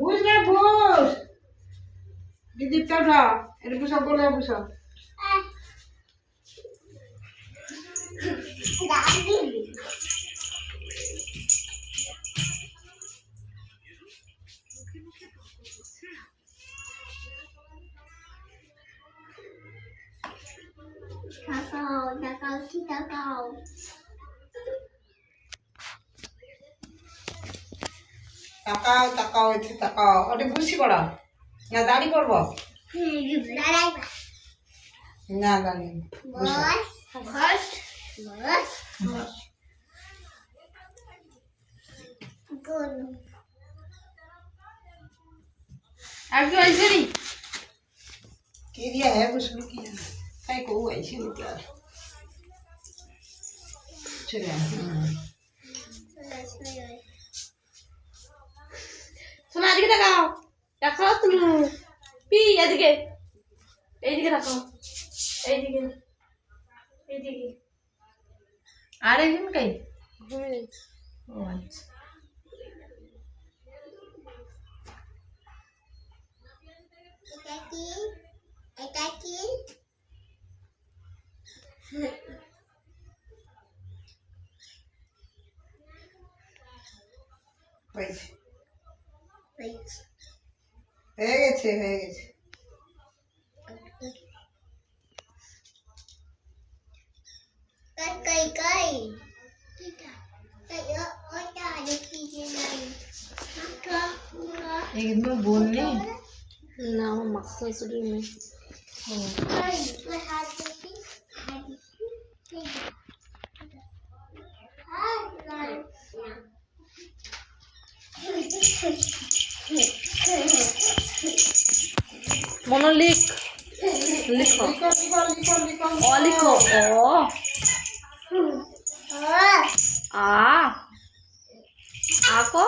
বুঝ না বুঝ। দিদি টাটা এটা বুঝা বলে বুঝা কি তাকাও তাকাও তাকাও এতে তাকাও। ওটা ঘুষি পড়া? না দাঁড়ি করব না দাঁড়ি আর দিয়া হ্যাঁ বুঝলো কি তাই কৌ হয়েছিল চলে এদিকে তাকাও দেখাও তুমি? পি এদিকে। এইদিকে তাকাও এইদিকে। এইদিকে। আর একজন কাই ও আচ্ছা। এটা কি? এটা কি? Wait. হয়ে গেছে হয়ে গেছে Kai kai kai. Kita. Saya oda lagi jalan. Maka maka. এগুলো বললি না আমার মাছ শাশুড়ি মেয়ে Kai berhati মনো লিখ। লিখো অ লিখো। অ। আ। আ কো?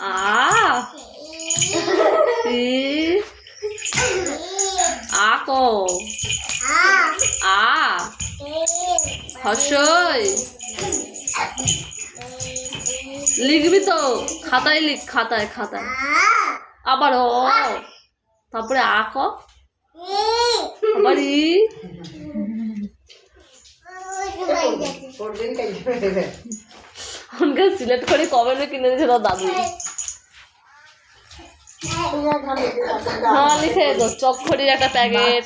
আ। আ কো? আ। হসই লিখবি তো। খাতায় লিখ, খাতায় খাতায়। আবার ও। তারপরে আ আবার সিলেক্ট করে কবে কিনে দিয়েছে দাদু। হ্যাঁ একটা প্যাকেট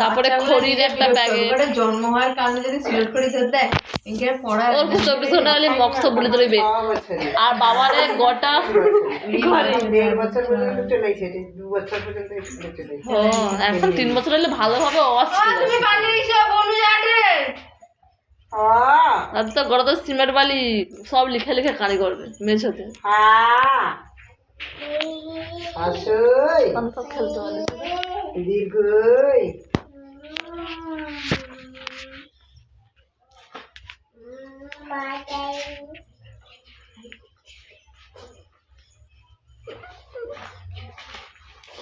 তারপরে খড়ির একটা প্যাকেট। জন্ম হওয়ার কারণে যদি সিলেক্ট করে দেয় ওর চব্বিশ ঘণ্টা হলে মক্স বলে ধরবে আর বাবারে গোটা হ্যাঁ এখন তিন বছর হলে ভালো হবে হ্যাঁ আর তো গড়া তো সিমেন্ট বালি সব লিখে লিখে কানি করবে মেঝোতে। হ্যাঁ Açei. Quando for casando. Liguei.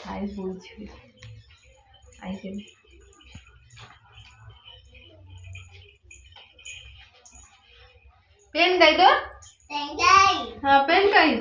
Ai, vui gente. Ai, gente. Pen काही तो पेन काही हा पेन काही